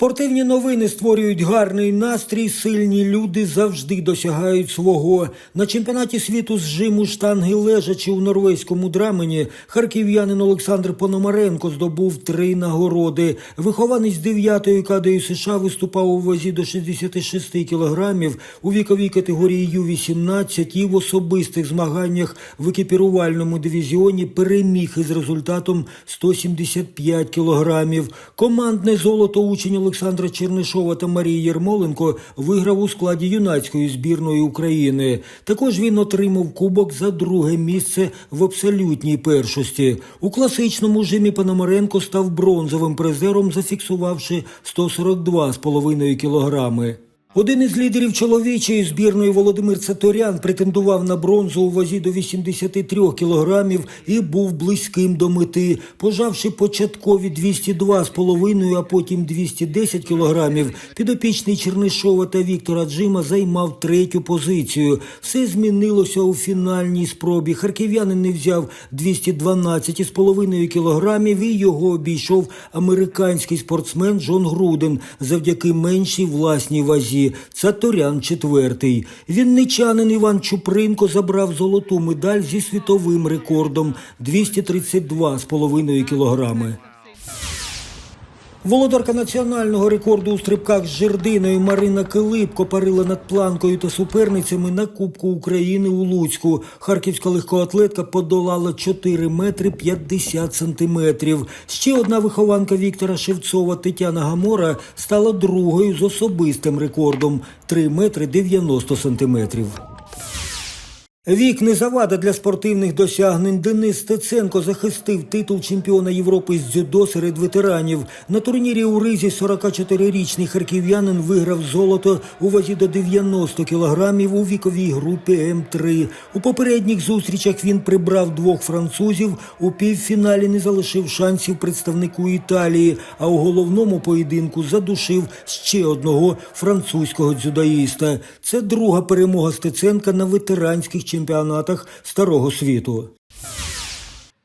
Спортивні новини створюють гарний настрій. Сильні люди завжди досягають свого. На чемпіонаті світу з жиму штанги лежачи у норвезькому драмені харків'янин Олександр Пономаренко здобув три нагороди. Вихованець 9-ї кадею США виступав у вазі до 66 кілограмів у віковій категорії Ю-18 і в особистих змаганнях в екіпірувальному дивізіоні переміг із результатом 175 кілограмів. Командне золото учень Олександра Чернишова та Марії Єрмоленко виграв у складі юнацької збірної України. Також він отримав кубок за друге місце в абсолютній першості. У класичному жимі Пономаренко став бронзовим призером, зафіксувавши 142,5 кілограми. Один із лідерів чоловічої збірної Володимир Цаторян претендував на бронзу у вазі до 83 кілограмів і був близьким до мети, пожавши початкові 202,5, а потім 210 кілограмів. Підопічний Чернишова та Віктора Джима займав третю позицію. Все змінилося у фінальній спробі. Харків'янин не взяв 212,5 кілограмів і його обійшов американський спортсмен Джон Груден завдяки меншій власній вазі. Цаторян четвертий. Вінничанин Іван Чупринко забрав золоту медаль зі світовим рекордом 232,5 кілограми. Володарка національного рекорду у стрибках з жердиною Марина Килипко парила над планкою та суперницями на Кубку України у Луцьку. Харківська легкоатлетка подолала 4 метри 50 сантиметрів. Ще одна вихованка Віктора Шевцова Тетяна Гамора стала другою з особистим рекордом 3 метри 90 сантиметрів. Вік не завада для спортивних досягнень. Денис Стеценко захистив титул чемпіона Європи з дзюдо серед ветеранів. На турнірі у Ризі 44-річний харків'янин виграв золото у вазі до 90 кілограмів у віковій групі М3. У попередніх зустрічах він прибрав двох французів. У півфіналі не залишив шансів представнику Італії, а у головному поєдинку задушив ще одного французького дзюдоїста. Це друга перемога Стеценка на ветеранських чемпіонатах старого світу.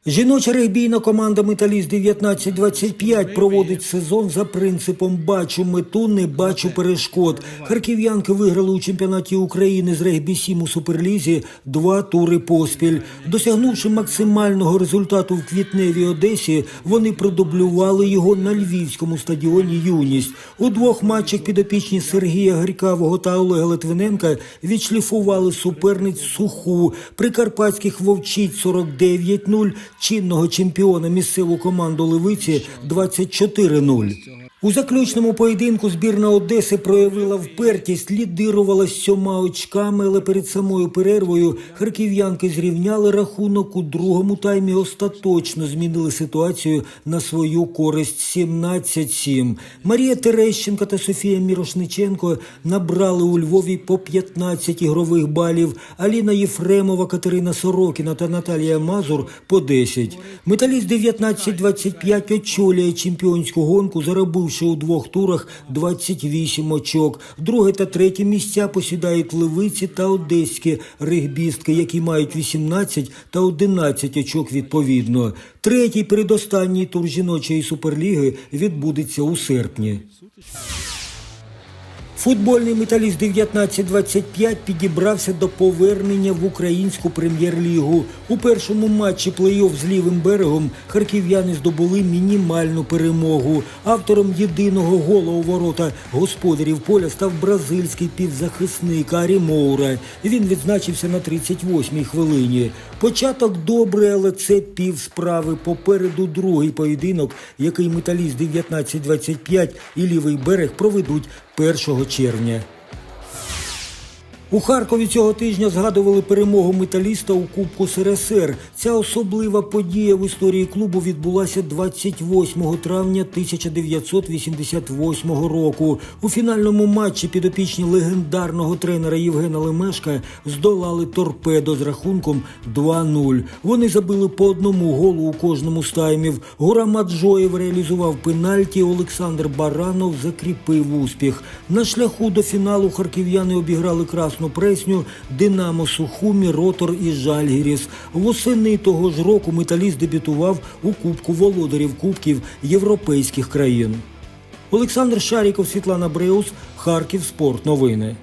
Жіноча регбійна команда Металіст 1925 проводить сезон за принципом бачу мету, не бачу перешкод. Харків'янки виграли у чемпіонаті України з регбі 7 у суперлізі два тури поспіль. Досягнувши максимального результату в квітневій Одесі, вони продублювали його на львівському стадіоні Юність. У двох матчах підопічні Сергія Гарькавого та Олега Литвиненка відшліфували суперниць суху. Прикарпатських вовчиць 49-0, чинного чемпіона місцеву команду Левиці 24-0. У заключному поєдинку збірна Одеси проявила впертість, лідирувала сьома очками, але перед самою перервою харків'янки зрівняли рахунок у другому таймі. Остаточно змінили ситуацію на свою користь 17-7. Марія Терещенко та Софія Мірошниченко набрали у Львові по 15 ігрових балів. Аліна Єфремова, Катерина Сорокіна та Наталія Мазур по 10. Металіст 19-25 очолює чемпіонську гонку, заробивши у двох турах 28 очок. Друге та третє місця посідають Левиці та Одеські регбістки, які мають 18 та 11 очок відповідно. Третій передостанній тур жіночої суперліги відбудеться у серпні. Футбольний металіст 1925 підібрався до повернення в українську прем'єр-лігу. У першому матчі плей-офф з лівим берегом харків'яни здобули мінімальну перемогу. Автором єдиного гола у ворота господарів поля став бразильський півзахисник Арі Моура. Він відзначився на 38-й хвилині. Початок добрий, але це пів справи. Попереду другий поєдинок, який металіст 1925 і лівий берег проведуть 1 червня. У Харкові цього тижня згадували перемогу металіста у Кубку СРСР. Ця особлива подія в історії клубу відбулася 28 травня 1988 року. У фінальному матчі підопічні легендарного тренера Євгена Лемешка здолали торпедо з рахунком 2-0. Вони забили по одному голу у кожному з таймів. Гора Маджоєв реалізував пенальті. Олександр Баранов закріпив успіх. На шляху до фіналу харків'яни обіграли красну пресню, Динамо Сухумі, Ротор і Жальгіріс. Восени того ж року металіст дебютував у Кубку володарів Кубків європейських країн. Олександр Шаріков, Світлана Бреус, Харків. Спорт. Новини.